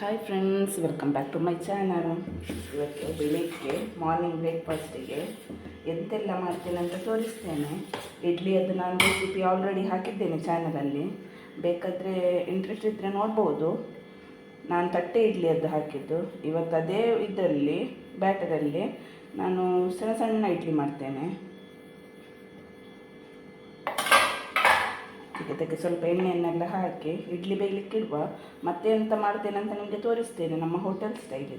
Hi friends welcome back to my channel ಇವತ್ತು ಬೆಳಿಗ್ಗೆ morning ಬ್ರೇಕ್ಫಾಸ್ಟಿಗೆ ಎಂತೆಲ್ಲ ಮಾಡ್ತೇನೆ ಅಂತ ತೋರಿಸ್ತೇನೆ. ಇಡ್ಲಿ ಅದು ನಾನು ರೆಸಿಪಿ ಆಲ್ರೆಡಿ ಹಾಕಿದ್ದೇನೆ ಚಾನಲಲ್ಲಿ ಬೇಕಾದರೆ ಇಂಟ್ರೆಸ್ಟ್ ಇದ್ದರೆ ನೋಡ್ಬೋದು. ನಾನು ತಟ್ಟೆ ಇಡ್ಲಿ ಅದು ಹಾಕಿದ್ದು. ಇವತ್ತು ಅದೇ ಇದರಲ್ಲಿ ಬ್ಯಾಟರಲ್ಲಿ ನಾನು ಸಣ್ಣ ಸಣ್ಣ ಇಡ್ಲಿ ಮಾಡ್ತೇನೆ. ಈಗ ಇದಕ್ಕೆ ಸ್ವಲ್ಪ ಎಣ್ಣೆಯನ್ನೆಲ್ಲ ಹಾಕಿ, ಇಡ್ಲಿ ಬೇಯಲಿಕ್ಕೆ ಇಡುವ ಮತ್ತೆ ಎಂತ ಮಾಡ್ತೇನೆ ಅಂತ ನಿಮಗೆ ತೋರಿಸ್ತೇನೆ, ನಮ್ಮ ಹೋಟೆಲ್ ಸ್ಟೈಲ್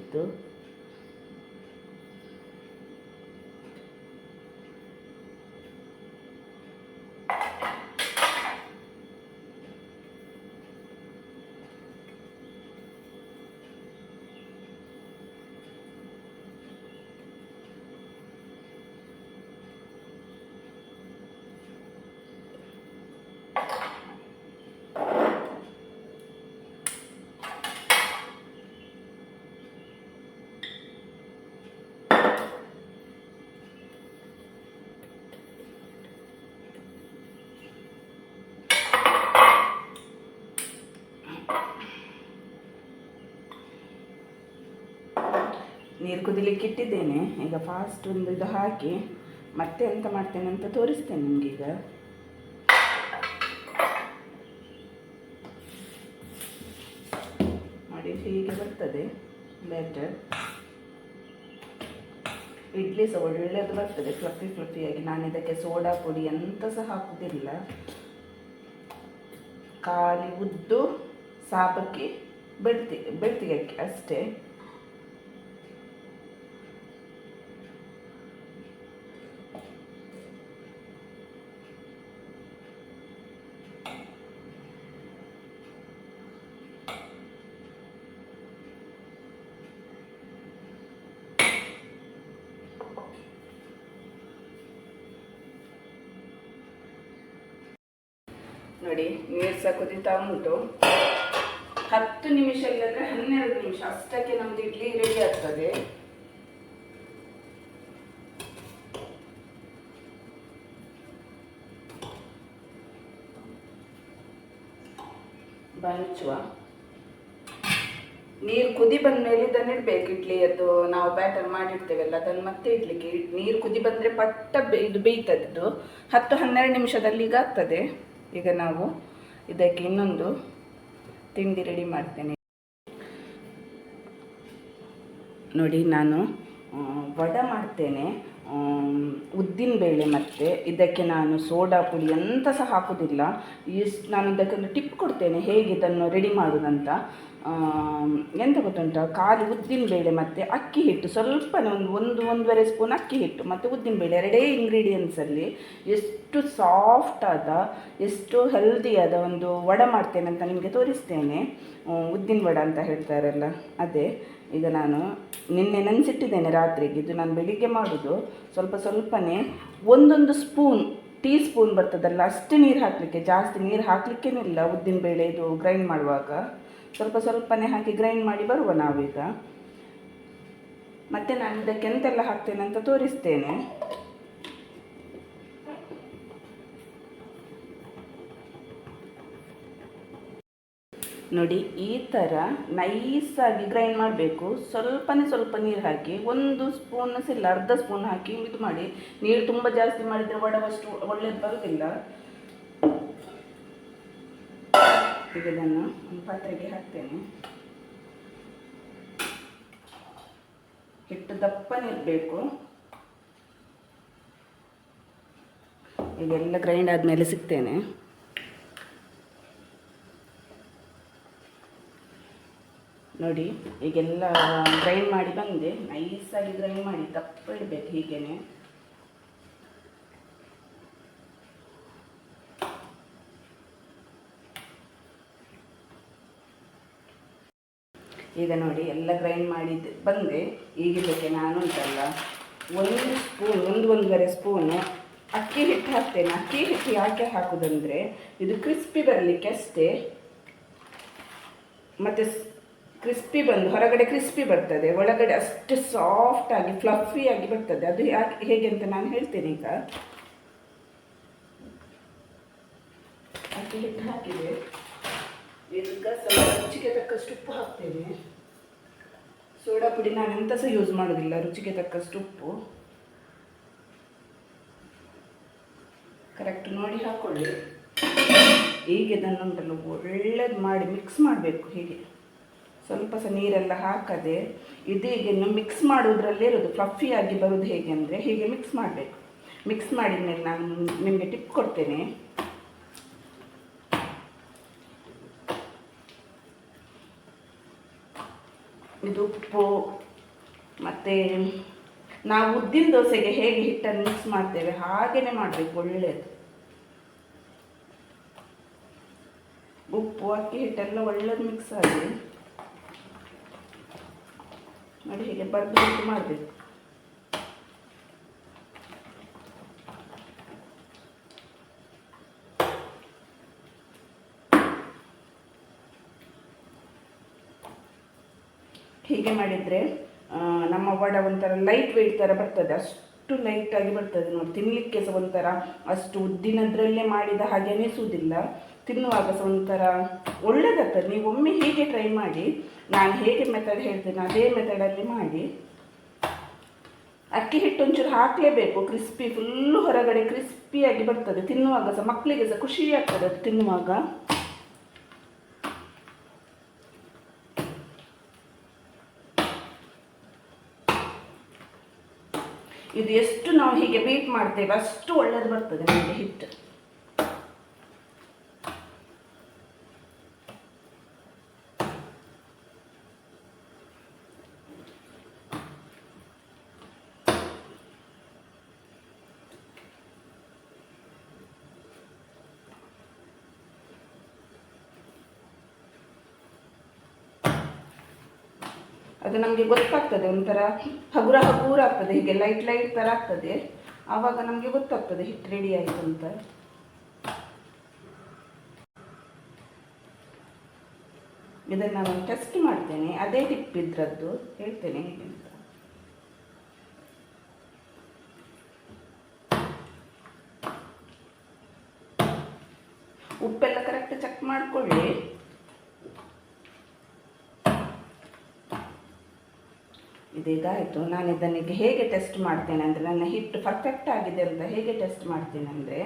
ನೀರು ಕುದಿಲಿಕ್ಕೆ ಇಟ್ಟಿದ್ದೇನೆ. ಈಗ ಫಾಸ್ಟ್ ಒಂದು ಇದು ಹಾಕಿ ಮತ್ತೆ ಎಂತ ಮಾಡ್ತೇನೆ ಅಂತ ತೋರಿಸ್ತೇನೆ ನಿಮಗೀಗ ಮಾಡಿ ಹೀಗೆ ಬರ್ತದೆ ಬ್ಯಾಟರ್ ಇಡ್ಲಿ ಸಹ ಒಳ್ಳೆಯದು ಬರ್ತದೆ ಫ್ಲಫಿ ಫ್ಲಫಿಯಾಗಿ ನಾನು ಇದಕ್ಕೆ ಸೋಡಾ ಪುಡಿ ಎಂತ ಸಹ ಹಾಕುವುದಿಲ್ಲ ಖಾಲಿ ಉದ್ದು ಸಾಬಕ್ಕಿ ಬೆಳ್ತಿ ಬೆಳ್ತಿಗೆ ಅಷ್ಟೇ. ನೋಡಿ ನೀರು ಸಹ ಕುದೀತಾ ಉಂಟು. ಹತ್ತು ನಿಮಿಷ ಇಲ್ಲದ್ರೆ ಹನ್ನೆರಡು ನಿಮಿಷ, ಅಷ್ಟಕ್ಕೆ ನಮ್ದು ಇಡ್ಲಿ ರೆಡಿ ಆಗ್ತದೆ. ಬಂಚುವ. ನೀರು ಕುದಿ ಬಂದ ಮೇಲೆ ಇದನ್ನ ಇಡ್ಬೇಕು ಇಡ್ಲಿ ಅದು ನಾವು ಬ್ಯಾಟರ್ ಮಾಡಿರ್ತೇವಲ್ಲ, ಅದನ್ನು ಮತ್ತೆ ಇಡ್ಲಿಕ್ಕೆ. ನೀರು ಕುದಿ ಬಂದ್ರೆ ಪಟ್ಟ ಇದು ಬೇಯ್ತದ್ದು ಹತ್ತು ಹನ್ನೆರಡು ನಿಮಿಷದಲ್ಲಿ ಈಗ ಆಗ್ತದೆ. ಈಗ ನಾವು ಇದಕ್ಕೆ ಇನ್ನೊಂದು ತಿಂಡಿ ರೆಡಿ ಮಾಡ್ತೇನೆ. ನೋಡಿ ನಾನು ವಡ ಮಾಡ್ತೇನೆ. ಉದ್ದಿನ ಬೇಳೆ ಮತ್ತು ಇದಕ್ಕೆ ನಾನು ಸೋಡಾ ಪುಡಿ ಎಂತ ಸಹ ಹಾಕೋದಿಲ್ಲ. ಇಷ್ಟು ನಾನು ಇದಕ್ಕೊಂದು ಟಿಪ್ ಕೊಡ್ತೇನೆ, ಹೇಗೆ ಇದನ್ನು ರೆಡಿ ಮಾಡೋದಂತ. ಎಂತ ಗೊತ್ತುಂಟ? ಖಾಲಿ ಉದ್ದಿನ ಬೇಳೆ ಮತ್ತು ಅಕ್ಕಿ ಹಿಟ್ಟು ಸ್ವಲ್ಪ ಒಂದು ಒಂದು, ಒಂದೂವರೆ ಸ್ಪೂನ್ ಅಕ್ಕಿ ಹಿಟ್ಟು ಮತ್ತು ಉದ್ದಿನ ಬೇಳೆ, ಎರಡೇ ಇಂಗ್ರೀಡಿಯೆಂಟ್ಸಲ್ಲಿ ಎಷ್ಟು ಸಾಫ್ಟ್ ಆದ, ಎಷ್ಟು ಹೆಲ್ದಿಯಾದ ಒಂದು ವಡೆ ಮಾಡ್ತೇನೆ ಅಂತ ನಿಮಗೆ ತೋರಿಸ್ತೇನೆ. ಉದ್ದಿನ ವಡ ಅಂತ ಹೇಳ್ತಾರಲ್ಲ, ಅದೇ. ಈಗ ನಾನು ನಿನ್ನೆ ನೆನೆಸಿಟ್ಟಿದ್ದೇನೆ ರಾತ್ರಿಗೆ, ಇದು ನಾನು ಬೆಳಿಗ್ಗೆ ಮಾಡೋದು. ಸ್ವಲ್ಪ ಸ್ವಲ್ಪನೇ ಒಂದೊಂದು ಸ್ಪೂನ್ ಟೀ ಸ್ಪೂನ್ ಬರ್ತದಲ್ಲ, ಅಷ್ಟು ನೀರು ಹಾಕಲಿಕ್ಕೆ, ಜಾಸ್ತಿ ನೀರು ಹಾಕಲಿಕ್ಕೇನಿಲ್ಲ ಉದ್ದಿನ ಬೇಳೆ ಇದು ಗ್ರೈಂಡ್ ಮಾಡುವಾಗ. ಸ್ವಲ್ಪ ಸ್ವಲ್ಪನೇ ಹಾಕಿ ಗ್ರೈಂಡ್ ಮಾಡಿ ಬರುವ ನಾವೀಗ. ಮತ್ತು ನಾನು ಇದಕ್ಕೆ ಎಂತೆಲ್ಲ ಹಾಕ್ತೇನೆ ಅಂತ ತೋರಿಸ್ತೇನೆ. ನೋಡಿ, ಈ ಥರ ನೈಸಾಗಿ ಗ್ರೈಂಡ್ ಮಾಡಬೇಕು. ಸ್ವಲ್ಪನೇ ಸ್ವಲ್ಪ ನೀರು ಹಾಕಿ, ಒಂದು ಸ್ಪೂನ್ ಇಲ್ಲ ಅರ್ಧ ಸ್ಪೂನ್ ಹಾಕಿ ಇದು ಮಾಡಿ. ನೀರು ತುಂಬ ಜಾಸ್ತಿ ಮಾಡಿದರೆ ಒಡವಷ್ಟು ಒಳ್ಳೇದು ಬರೋದಿಲ್ಲ. ಈಗ ಇದನ್ನು ಪಾತ್ರೆಗೆ ಹಾಕ್ತೇನೆ. ಹಿಟ್ಟು ದಪ್ಪನಿರಬೇಕು ಈಗೆಲ್ಲ ಗ್ರೈಂಡ್ ಆದಮೇಲೆ ಸಿಗ್ತೇನೆ. ನೋಡಿ, ಈಗೆಲ್ಲ ಗ್ರೈಂಡ್ ಮಾಡಿ ಬಂದೆ. ನೈಸಾಗಿ ಗ್ರೈಂಡ್ ಮಾಡಿ ದಪ್ಪ ಇಡಬೇಕು ಹೀಗೇನೆ. ಈಗ ನೋಡಿ, ಎಲ್ಲ ಗ್ರೈಂಡ್ ಮಾಡಿ ಬಂದೆ. ಈಗ ನಾನು ಉಂಟಲ್ಲ. ಒಂದು ಸ್ಪೂನ್ ಒಂದು ಒಂದೂವರೆ ಸ್ಪೂನು ಅಕ್ಕಿ ಹಿಟ್ಟು ಹಾಕ್ತೇನೆ. ಅಕ್ಕಿ ಹಿಟ್ಟು ಯಾಕೆ ಹಾಕೋದಂದರೆ, ಇದು ಕ್ರಿಸ್ಪಿ ಬರಲಿಕ್ಕೆ ಅಷ್ಟೇ. ಮತ್ತು ಕ್ರಿಸ್ಪಿ ಬಂದು, ಹೊರಗಡೆ ಕ್ರಿಸ್ಪಿ ಬರ್ತದೆ, ಒಳಗಡೆ ಅಷ್ಟು ಸಾಫ್ಟ್ ಆಗಿ ಬರ್ತದೆ. ಅದು ಯಾಕೆ, ಹೇಗೆ ಅಂತ ನಾನು ಹೇಳ್ತೇನೆ ಈಗ. ಅಕ್ಕಿ ರುಚಿಗೆ ತಕ್ಕಷ್ಟು ಉಪ್ಪು ಹಾಕ್ತೇನೆ. ಸೋಡಾ ಪುಡಿ ನಾನು ಎಂತ ಸಹ ಯೂಸ್ ಮಾಡೋದಿಲ್ಲ, ರುಚಿಗೆ ತಕ್ಕಷ್ಟು ಉಪ್ಪು. ಕರೆಕ್ಟ್ ನೋಡಿ ಹಾಕ್ಕೊಳ್ಳಿ ಈಗ ಇದನ್ನು ಉಂಟಲ್ಲ ಒಳ್ಳೇದು ಮಾಡಿ ಮಿಕ್ಸ್ ಮಾಡಬೇಕು ಹೀಗೆ. ಸ್ವಲ್ಪ ಸಹ ನೀರೆಲ್ಲ ಹಾಕದೆ ಇನ್ನು ಮಿಕ್ಸ್ ಮಾಡೋದ್ರಲ್ಲೇ ಇರೋದು ಫ್ಲಫಿ ಆಗಿ ಬರೋದು ಹೇಗೆ ಅಂದರೆ ಹೀಗೆ ಮಿಕ್ಸ್ ಮಾಡಬೇಕು. ಮಿಕ್ಸ್ ಮಾಡಿದ ಮೇಲೆ ನಾನು ನಿಮಗೆ ಟಿಪ್ ಕೊಡ್ತೇನೆ. ಇದು ಉಪ್ಪು, ಮತ್ತು ನಾವು ಉದ್ದಿನ ದೋಸೆಗೆ ಹೇಗೆ ಹಿಟ್ಟನ್ನು ಮಿಕ್ಸ್ ಮಾಡ್ತೇವೆ ಹಾಗೆಯೇ ಮಾಡಬೇಕು ಒಳ್ಳೆಯದು ಉಪ್ಪು, ಅಕ್ಕಿ, ಹಿಟ್ಟೆಲ್ಲ ಒಳ್ಳೇದು ಮಿಕ್ಸ್ ಆಗಿ. ನೋಡಿ ಹೀಗೆ ಬರೆದು ಬಿಟ್ಟು ಮಾಡಬೇಕು. ಹೀಗೆ ಮಾಡಿದರೆ ನಮ್ಮ ವಡ ಒಂಥರ ಲೈಟ್ ವೆಯ್ಟ್ ಥರ ಬರ್ತದೆ. ಅಷ್ಟು ಲೈಟಾಗಿ ಬರ್ತದೆ ನೋಡಿ. ತಿನ್ನಲಿಕ್ಕೆ ಸಹ ಒಂಥರ ಅಷ್ಟು ಉದ್ದಿನದ್ರಲ್ಲೇ ಮಾಡಿದ ಹಾಗೆ ಅನಿಸುವುದಿಲ್ಲ ತಿನ್ನುವಾಗ ಸಹ ಒಂಥರ ಒಳ್ಳೆದಾಗ್ತದೆ ನೀವು ಒಮ್ಮೆ ಹೀಗೆ ಟ್ರೈ ಮಾಡಿ ನಾನು ಹೇಗೆ ಮೆಥಡ್ ಹೇಳ್ತೇನೆ, ಅದೇ ಮೆಥಡಲ್ಲಿ ಮಾಡಿ. ಅಕ್ಕಿ ಹಿಟ್ಟು ಒಂಚೂರು ಹಾಕಲೇಬೇಕು ಕ್ರಿಸ್ಪಿ ಫುಲ್ಲು ಹೊರಗಡೆ ಕ್ರಿಸ್ಪಿಯಾಗಿ ಬರ್ತದೆ. ತಿನ್ನುವಾಗ ಸಹ ಮಕ್ಕಳಿಗೆ ಸಹ ಖುಷಿ ಆಗ್ತದೆ ಅದು ತಿನ್ನುವಾಗ. ಇದು ಎಷ್ಟು ನಾವು ಹೀಗೆ ಬೀಟ್ ಮಾಡ್ತೇವೆ, ಅಷ್ಟು ಒಳ್ಳೇದು ಬರ್ತದೆ ನಮಗೆ ಹಿಟ್ಟು. ಅದು ನಮಗೆ ಗೊತ್ತಾಗ್ತದೆ, ಒಂಥರ ಹಗುರ ಹಗುರ ಆಗ್ತದೆ, ಹೀಗೆ ಲೈಟ್ ಲೈಟ್ ಥರ ಆಗ್ತದೆ. ಆವಾಗ ನಮಗೆ ಗೊತ್ತಾಗ್ತದೆ ಹಿಟ್ಟು ರೆಡಿ ಆಯಿತು ಅಂತ. ಇದನ್ನು ನಾನು ಟೆಸ್ಟ್ ಮಾಡ್ತೇನೆ, ಅದೇ ಟಿಪ್ ಇದ್ರದ್ದು. ಹೇಳ್ತೇನೆ ಅಂತ. ಉಪ್ಪೆಲ್ಲ ಕರೆಕ್ಟ್ ಚೆಕ್ ಮಾಡಿಕೊಳ್ಳಿ. ಇದೀಗಾಯಿತು ನಾನು ಇದನ್ನಿಗೆ ಹೇಗೆ ಟೆಸ್ಟ್ ಮಾಡ್ತೇನೆ ಅಂದರೆ, ನನ್ನ ಹಿಟ್ಟು ಪರ್ಫೆಕ್ಟ್ ಆಗಿದೆ ಅಂತ ಹೇಗೆ ಟೆಸ್ಟ್ ಮಾಡ್ತೇನೆ ಅಂದರೆ,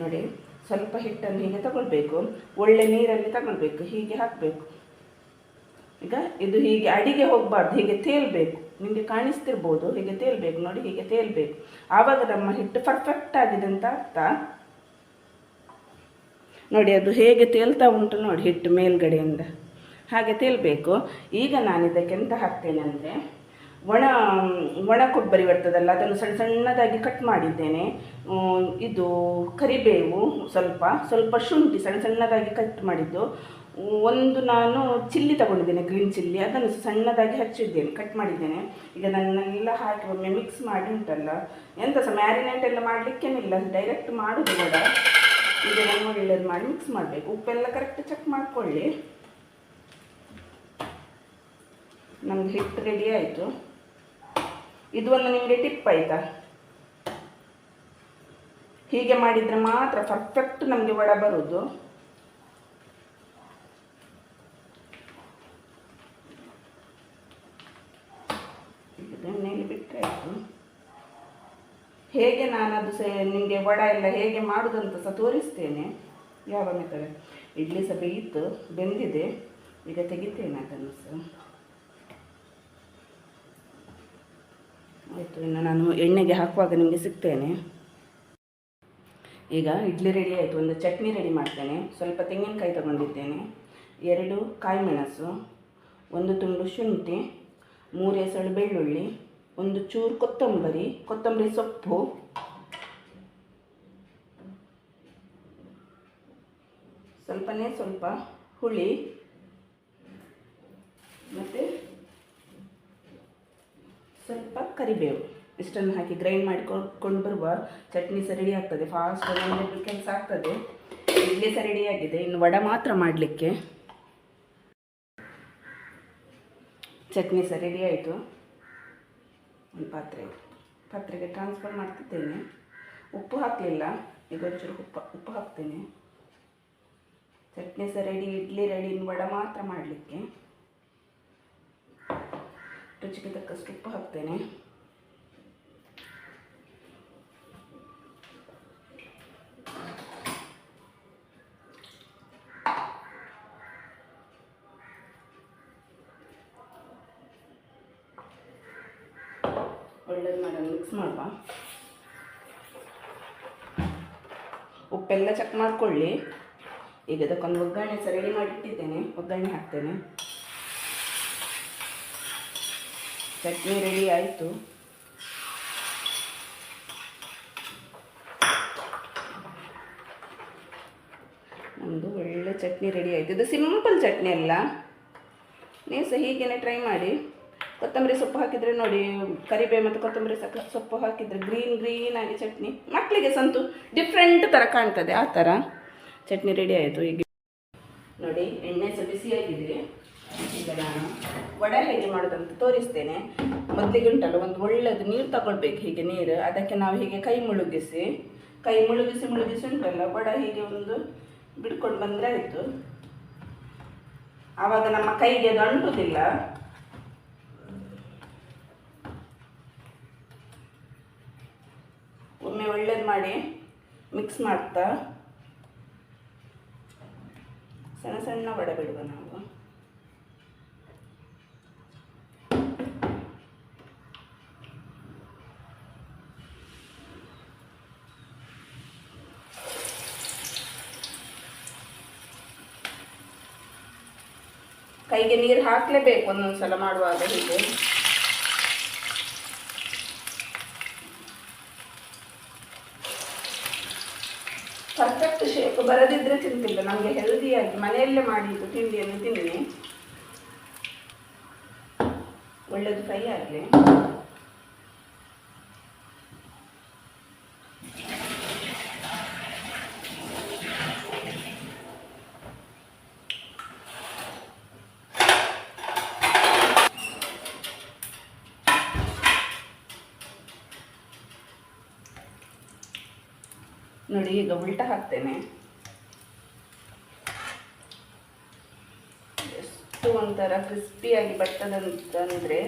ನೋಡಿ, ಸ್ವಲ್ಪ ಹಿಟ್ಟನ್ನು ಹೀಗೆ ತಗೊಳ್ಬೇಕು. ಒಳ್ಳೆ ನೀರಲ್ಲಿ ತಗೊಳ್ಬೇಕು, ಹೀಗೆ ಹಾಕಬೇಕು. ಈಗ ಇದು ಹೀಗೆ ಅಡಿಗೆ ಹೋಗಬಾರ್ದು, ಹೀಗೆ ತೇಲ್ಬೇಕು. ನಿಮಗೆ ಕಾಣಿಸ್ತಿರ್ಬೋದು, ಹೀಗೆ ತೇಲ್ಬೇಕು. ನೋಡಿ, ಹೀಗೆ ತೇಲ್ಬೇಕು. ಆವಾಗ ನಮ್ಮ ಹಿಟ್ಟು ಪರ್ಫೆಕ್ಟ್ ಆಗಿದೆ ಅಂತ ಅರ್ಥ. ನೋಡಿ, ಅದು ಹೇಗೆ ತೇಲ್ತಾ ಉಂಟು ನೋಡಿ ಹಿಟ್ಟು ಮೇಲ್ಗಡೆಯಿಂದ. ಹಾಗೆ ತೇಲ್ಬೇಕು. ಈಗ ನಾನು ಇದಕ್ಕೆ ಎಂತ ಹಾಕ್ತೇನೆ ಅಂದರೆ ಒಣ ಒಣ ಕೊಬ್ಬರಿ ಬರ್ತದಲ್ಲ, ಅದನ್ನು ಸಣ್ಣ ಸಣ್ಣದಾಗಿ ಕಟ್ ಮಾಡಿದ್ದೇನೆ. ಇದು ಕರಿಬೇವು ಸ್ವಲ್ಪ ಸ್ವಲ್ಪ ಶುಂಠಿ ಸಣ್ಣ ಸಣ್ಣದಾಗಿ ಕಟ್ ಮಾಡಿದ್ದು. ಒಂದು ನಾನು ಚಿಲ್ಲಿ ತಗೊಂಡಿದ್ದೇನೆ ಗ್ರೀನ್ ಚಿಲ್ಲಿ. ಅದನ್ನು ಸಣ್ಣದಾಗಿ ಹಚ್ಚಿದ್ದೇನೆ ಕಟ್ ಮಾಡಿದ್ದೇನೆ. ಈಗ ನನ್ನೆಲ್ಲ ಹಾಕಿ ಒಮ್ಮೆ ಮಿಕ್ಸ್ ಮಾಡಿ ಉಂಟಲ್ಲ, ಎಂತ ಸಹ ಮ್ಯಾರಿನೇಟ್ ಎಲ್ಲ ಮಾಡಲಿಕ್ಕೇನಿಲ್ಲ ಡೈರೆಕ್ಟ್ ಮಾಡೋದು ಬೇಡ ಈಗ ನಾನು ಒಳ್ಳೇದು ಮಾಡಿ ಮಿಕ್ಸ್ ಮಾಡಬೇಕು. ಉಪ್ಪೆಲ್ಲ ಕರೆಕ್ಟ್ ಚೆಕ್ ಮಾಡಿಕೊಳ್ಳಿ. ನಮ್ಗೆ ಹಿಟ್ಟು ರೆಡಿ ಆಯಿತು. ಇದು ಒಂದು ನಿಮಗೆ ಟಿಪ್ ಆಯಿತಾ? ಹೀಗೆ ಮಾಡಿದರೆ ಮಾತ್ರ ಪರ್ಫೆಕ್ಟ್ ನಮಗೆ ವಡ ಬರೋದು. ಬಿಟ್ಟರೆ ಆಯಿತು. ಹೇಗೆ ನಾನು ಅದು ಸಹ ನಿಮಗೆ ವಡ ಎಲ್ಲ ಹೇಗೆ ಮಾಡೋದಂತ ಸಹ ತೋರಿಸ್ತೇನೆ. ಯಾವಾಗ ಇಡ್ಲಿ ಸಹ ಬೇಯಿತು, ಬೆಂದಿದೆ. ಈಗ ತೆಗಿತೇನೆ ಅದನ್ನು ಸಹ. ಆಯಿತು, ಇನ್ನು ನಾನು ಎಣ್ಣೆಗೆ ಹಾಕುವಾಗ ನಿಮಗೆ ಸಿಗ್ತೇನೆ. ಈಗ ಇಡ್ಲಿ ರೆಡಿ ಆಯಿತು, ಒಂದು ಚಟ್ನಿ ರೆಡಿ ಮಾಡ್ತೇನೆ. ಸ್ವಲ್ಪ ತೆಂಗಿನಕಾಯಿ ತಗೊಂಡಿದ್ದೇನೆ. ಎರಡು ಕಾಯಿ ಮೆಣಸು, ಒಂದು ತುಂಡು ಶುಂಠಿ, ಮೂರು ಎಸಳು ಬೆಳ್ಳುಳ್ಳಿ, ಒಂದು ಚೂರು ಕೊತ್ತಂಬರಿ ಕೊತ್ತಂಬರಿ ಸೊಪ್ಪು. ಸ್ವಲ್ಪನೇ ಸ್ವಲ್ಪ ಹುಳಿ. ಮತ್ತು ಸ್ವಲ್ಪ ಕರಿಬೇವು. ಇಷ್ಟನ್ನು ಹಾಕಿ ಗ್ರೈಂಡ್ ಮಾಡಿಕೊಂಡು ಬರುವ ಚಟ್ನಿ ಸಹ ರೆಡಿ ಆಗ್ತದೆ. ಫಾಸ್ಟ್ ಕೆಲಸ ಆಗ್ತದೆ. ಇಡ್ಲಿ ಸಹ ರೆಡಿ ಆಗಿದೆ. ಇನ್ನು ವಡ ಮಾತ್ರ ಮಾಡಲಿಕ್ಕೆ. ಚಟ್ನಿ ಸಹ ರೆಡಿ ಆಯಿತು. ಒಂದು ಪಾತ್ರೆ. ಪಾತ್ರೆಗೆ ಟ್ರಾನ್ಸ್ಫರ್ ಮಾಡ್ತಿದ್ದೇನೆ. ಉಪ್ಪು ಹಾಕಲಿಲ್ಲ. ಈಗ ಒಂಚೂರು ಉಪ್ಪು ಉಪ್ಪು ಹಾಕ್ತೇನೆ. ಚಟ್ನಿ ಸಹ ರೆಡಿ ಇಡ್ಲಿ ರೆಡಿ ಇನ್ನು ವಡ ಮಾತ್ರ ಮಾಡಲಿಕ್ಕೆ. ರುಚಿಗೆ ತಕ್ಕಷ್ಟು ಉಪ್ಪು ಹಾಕ್ತೇನೆ. ಒಳ್ಳೇದು ಮಾಡೋಣ ಮಿಕ್ಸ್ ಮಾಡುವ ಉಪ್ಪೆಲ್ಲ ಚೆಕ್ ಮಾಡಿಕೊಳ್ಳಿ. ಈಗ ಅದಕ್ಕೊಂದು ಒಗ್ಗರಣೆ ಸಹ ಮಾಡಿಟ್ಟಿದ್ದೇನೆ. ಒಗ್ಗರಣೆ ಹಾಕ್ತೇನೆ. ಚಟ್ನಿ ರೆಡಿ ಆಯಿತು. ನಮ್ಮದು ಒಳ್ಳೆ ಚಟ್ನಿ ರೆಡಿ ಆಯಿತು. ಇದು ಸಿಂಪಲ್ ಚಟ್ನಿ ಅಲ್ಲ. ನೀವು ಸಹ ಹೀಗೇನೆ ಟ್ರೈ ಮಾಡಿ. ಕೊತ್ತಂಬರಿ ಸೊಪ್ಪು ಹಾಕಿದರೆ ನೋಡಿ, ಕರಿಬೇವು ಮತ್ತು ಕೊತ್ತಂಬರಿ ಸೊಪ್ಪು ಸೊಪ್ಪು ಹಾಕಿದರೆ ಗ್ರೀನ್ ಗ್ರೀನ್ ಆಗಿ ಚಟ್ನಿ. ಮಕ್ಕಳಿಗೆ ಸಂತು ಡಿಫ್ರೆಂಟ್ ಥರ ಕಾಣ್ತದೆ, ಆ ಥರ ಚಟ್ನಿ ರೆಡಿ ಆಯಿತು. ಈಗ ನೋಡಿ, ಎಣ್ಣೆ ಸಹ ಬಿಸಿಯಾಗಿದೆ. ಈಗ ನಾನು ವಡೆ ಹೇಗೆ ಮಾಡೋದಂತ ತೋರಿಸ್ತೇನೆ. ಮೊದಲಿಗೆ ಉಂಟಲ್ಲ ಒಂದು ಒಳ್ಳೆಯದು ನೀರು ತಗೊಳ್ಬೇಕು, ಹೀಗೆ ನೀರು. ಅದಕ್ಕೆ ನಾವು ಹೀಗೆ ಕೈ ಮುಳುಗಿಸಿ ಕೈ ಮುಳುಗಿಸಿ ಮುಳುಗಿಸಿ ಉಂಟಲ್ಲ ವಡ ಹೀಗೆ ಒಂದು ಬಿಡ್ಕೊಂಡು ಬಂದರೆ ಆಯಿತು ಆವಾಗ ನಮ್ಮ ಕೈಗೆ ಅದು ಅಂಟುವುದಿಲ್ಲ ಒಮ್ಮೆ ಒಳ್ಳೇದು ಮಾಡಿ ಮಿಕ್ಸ್ ಮಾಡ್ತಾ, ಸಣ್ಣ ಸಣ್ಣ ವಡೆ ಬಿಡುವ ನಾವು. ಕೈಗೆ ನೀರು ಹಾಕಲೇಬೇಕು ಒಂದೊಂದು ಸಲ ಮಾಡುವಾಗ ಹೀಗೆ. ಪರ್ಫೆಕ್ಟ್ ಶೇಪ್ ಬರದಿದ್ರೆ ತಿಂತಿಲ್ಲ, ನಮಗೆ ಹೆಲ್ದಿಯಾಗಿ ಮನೆಯಲ್ಲೇ ಮಾಡಿದ್ದು ತಿಂಡಿಯನ್ನು ತಿನ್ನಿ ಒಳ್ಳೆಯದು ಫ್ರೈ ಆಗಲಿ. ನೋಡಿ, ಈಗ ಉಲ್ಟ ಹಾಕ್ತೇನೆ. ಎಷ್ಟು ಒಂಥರ ಕ್ರಿಸ್ಪಿಯಾಗಿ ಬರ್ತದಂತಂದರೆ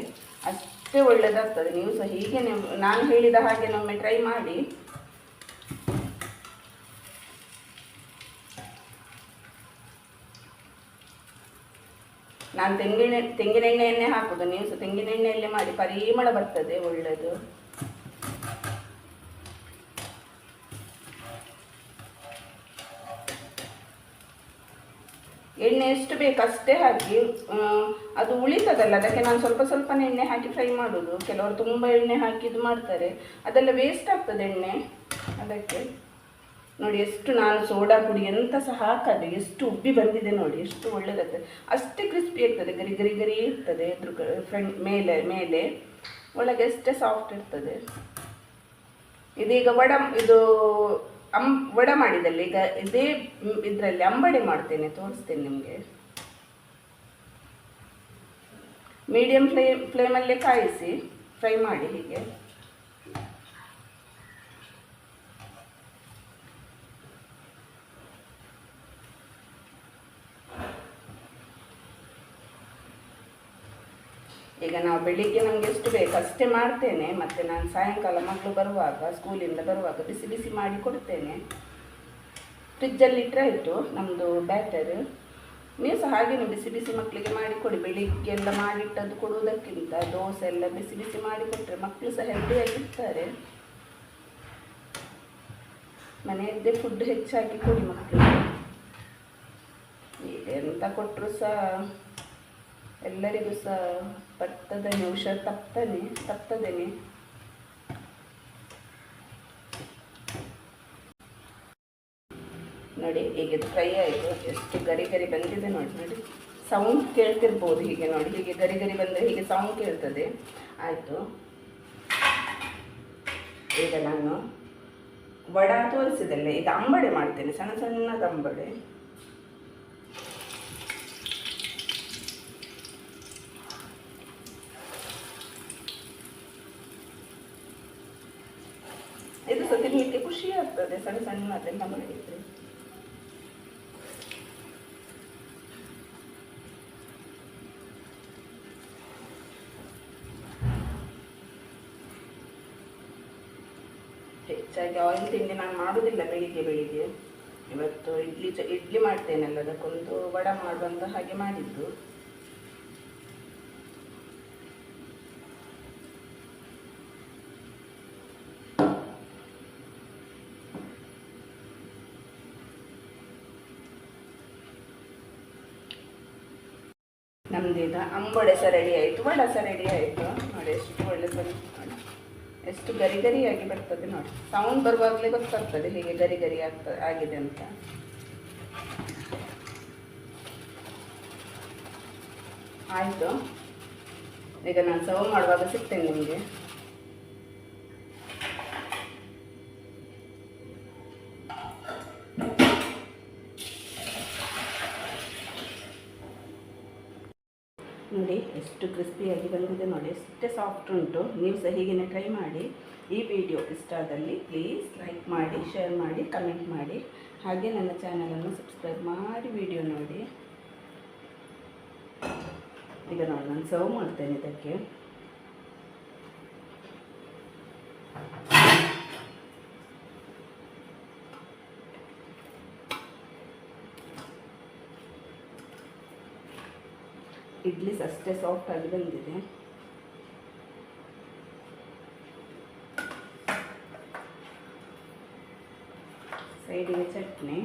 ಅಷ್ಟೇ ಒಳ್ಳೆಯದಾಗ್ತದೆ ನೀವು ಸಹ ಹೀಗೆ ನಾನು ಹೇಳಿದ ಹಾಗೆ ನೊಮ್ಮೆ ಟ್ರೈ ಮಾಡಿ. ನಾನು ತೆಂಗಿನ ತೆಂಗಿನೆಣ್ಣೆಯನ್ನೇ ಹಾಕೋದು. ನೀವು ಸಹ ತೆಂಗಿನೆಣ್ಣೆಯಲ್ಲೇ ಮಾಡಿ. ಪರಿಮಳ ಬರ್ತದೆ ಒಳ್ಳೆಯದು ಎಣ್ಣೆ ಎಷ್ಟು ಬೇಕು ಅಷ್ಟೇ ಹಾಕಿ ಅದು ಉಳಿತದಲ್ಲ, ಅದಕ್ಕೆ ನಾನು ಸ್ವಲ್ಪ ಸ್ವಲ್ಪನೇ ಎಣ್ಣೆ ಹಾಕಿ ಫ್ರೈ ಮಾಡೋದು. ಕೆಲವರು ತುಂಬ ಎಣ್ಣೆ ಹಾಕಿ ಇದು ಮಾಡ್ತಾರೆ. ಅದೆಲ್ಲ ವೇಸ್ಟ್ ಆಗ್ತದೆ ಎಣ್ಣೆ. ಅದಕ್ಕೆ ನೋಡಿ ಎಷ್ಟು ನಾನು ಸೋಡಾ ಪುಡಿ ಎಂತ ಸಹ ಹಾಕದೆ, ಎಷ್ಟು ಉಬ್ಬಿ ಬಂದಿದೆ ನೋಡಿ, ಎಷ್ಟು ಒಳ್ಳೆದಾಗ್ತದೆ. ಅಷ್ಟೇ ಕ್ರಿಸ್ಪಿ ಆಗ್ತದೆ, ಗರಿ ಗರಿ ಗರಿ ಇರ್ತದೆ ಇದ್ರ ಫ್ರಂಟ್ ಮೇಲೆ ಮೇಲೆ. ಒಳಗೆ ಅಷ್ಟೇ ಸಾಫ್ಟ್ ಇರ್ತದೆ. ಇದೀಗ ವಡ, ಇದು ಅಂ, ವಡ ಮಾಡಿದಲ್ಲಿ ಈಗ ಇದೇ ಇದರಲ್ಲಿ ಅಂಬಡಿ ಮಾಡ್ತೇನೆ, ತೋರಿಸ್ತೇನೆ ನಿಮಗೆ. ಮೀಡಿಯಂ ಫ್ಲೇಮ್ ಫ್ಲೇಮಲ್ಲೇ ಕಾಯಿಸಿ ಫ್ರೈ ಮಾಡಿ ಹೀಗೆ. ಈಗ ನಾವು ಬೆಳಿಗ್ಗೆ ನಮಗೆ ಎಷ್ಟು ಬೇಕು ಅಷ್ಟೇ ಮಾಡ್ತೇನೆ, ಮತ್ತು ನಾನು ಸಾಯಂಕಾಲ ಮಗಳು ಬರುವಾಗ, ಸ್ಕೂಲಿಂದ ಬರುವಾಗ ಬಿಸಿ ಬಿಸಿ ಮಾಡಿ ಕೊಡ್ತೇನೆ. ಫ್ರಿಜ್ಜಲ್ಲಿ ಇಟ್ಟರೆ ಆಯಿತು ನಮ್ಮದು ಬ್ಯಾಟರ್ ನೀವು ಸಹ ಹಾಗೇನೆ ಬಿಸಿ ಬಿಸಿ ಮಕ್ಕಳಿಗೆ ಮಾಡಿ ಕೊಡಿ, ಬೆಳಿಗ್ಗೆ ಎಲ್ಲ ಮಾಡಿಟ್ಟದ್ದು ಕೊಡುವುದಕ್ಕಿಂತ ದೋಸೆ ಎಲ್ಲ ಬಿಸಿ ಬಿಸಿ ಮಾಡಿ ಕೊಟ್ಟರೆ ಮಕ್ಕಳು ಸಹ ಹೆಲ್ದಿಯಾಗಿರ್ತಾರೆ ಮನೆಯದ್ದೇ ಫುಡ್ ಹೆಚ್ಚಾಗಿ ಕೊಡಿ ಮಕ್ಕಳಿಗೆ ಎಂತ ಕೊಟ್ಟರು ಸಹ ಎಲ್ಲರಿಗೂ ಸಹ ಬರ್ತದನೆ ಹುಷಾರು ತಪ್ತಾನೆ ತಪ್ತದೇನೆ. ನೋಡಿ ಈಗ ಫ್ರೈ ಆಯಿತು. ಎಷ್ಟು ಗರಿ ಗರಿ ಬಂದಿದೆ ನೋಡಿ ನೋಡಿ. ಸೌಂಡ್ ಕೇಳ್ತಿರ್ಬೋದು ಹೀಗೆ ನೋಡಿ, ಹೀಗೆ ಗರಿ ಗರಿ ಬಂದರೆ ಹೀಗೆ ಸೌಂಡ್ ಕೇಳ್ತದೆ. ಆಯಿತು. ಈಗ ನಾನು ವಡ ತೋರಿಸಿದಲ್ಲ ಈಗ ಅಂಬಡೆ ಮಾಡ್ತೇನೆ, ಸಣ್ಣ ಸಣ್ಣದ ಅಂಬಡೆ. ಸಣ್ಣ ಸಣ್ಣ ಅದನ್ನು ನಮಗೆ ಹೆಚ್ಚಾಗಿ ಆಯಿಲ್ ತಿಂಡಿ ನಾನು ಮಾಡುದಿಲ್ಲ ಬೆಳಿಗ್ಗೆ ಬೆಳಿಗ್ಗೆ. ಇವತ್ತು ಇಡ್ಲಿ ಇಡ್ಲಿ ಮಾಡ್ತೇನೆ ಅದಕ್ಕೊಂದು ವಡ ಮಾಡುವಂಥ ಹಾಗೆ ಮಾಡಿದ್ದು. ನಮ್ದೀಗ ಅಂಬೊಡೆ ಸಹ ರೆಡಿ ಆಯಿತು, ವಡ ಸಹ ರೆಡಿ ಆಯಿತು. ನೋಡಿ ಎಷ್ಟು ಒಳ್ಳೆ ಸರಿ ಎಷ್ಟು ಗರಿ ಗರಿಯಾಗಿ ಬರ್ತದೆ ನೋಡಿ. ಸೌಂಡ್ ಬರುವಾಗಲೇ ಗೊತ್ತಾಗ್ತದೆ ಹೀಗೆ ಗರಿ ಗರಿ ಆಗ್ತದೆ ಆಗಿದೆ ಅಂತ. ಆಯಿತು. ಈಗ ನಾನು ಸರ್ವ್ ಮಾಡುವಾಗ ಸಿಗ್ತೇನೆ ನಿಮಗೆ ನೋಡಿ ಎಷ್ಟು ಬಂದಿದೆ ನೋಡಿ, ಎಷ್ಟೇ ಸಾಫ್ಟ್ ಉಂಟು, ನೀವು ಸಹ ಹೀಗೆ ಟ್ರೈ ಮಾಡಿ, ಈ ವಿಡಿಯೋ ಇಷ್ಟ ಆದಲ್ಲಿ ಪ್ಲೀಸ್ ಲೈಕ್ ಮಾಡಿ ಶೇರ್ ಮಾಡಿ ಕಮೆಂಟ್ ಮಾಡಿ. ಹಾಗೆ ನನ್ನ ಚಾನಲನ್ನು ಸಬ್ಸ್ಕ್ರೈಬ್ ಮಾಡಿ ವಿಡಿಯೋ ನೋಡಿ. ಈಗ ನೋಡಿ, ನಾನು ಸರ್ವ್ ಮಾಡ್ತೇನೆ ಇದಕ್ಕೆ. ಇಡ್ಲಿ ಸಹ ಅಷ್ಟೇ ಸಾಫ್ಟ್ ಆಗಿ ಬಂದಿದೆ ಸೈಡಿಗೆ ಚಟ್ನಿ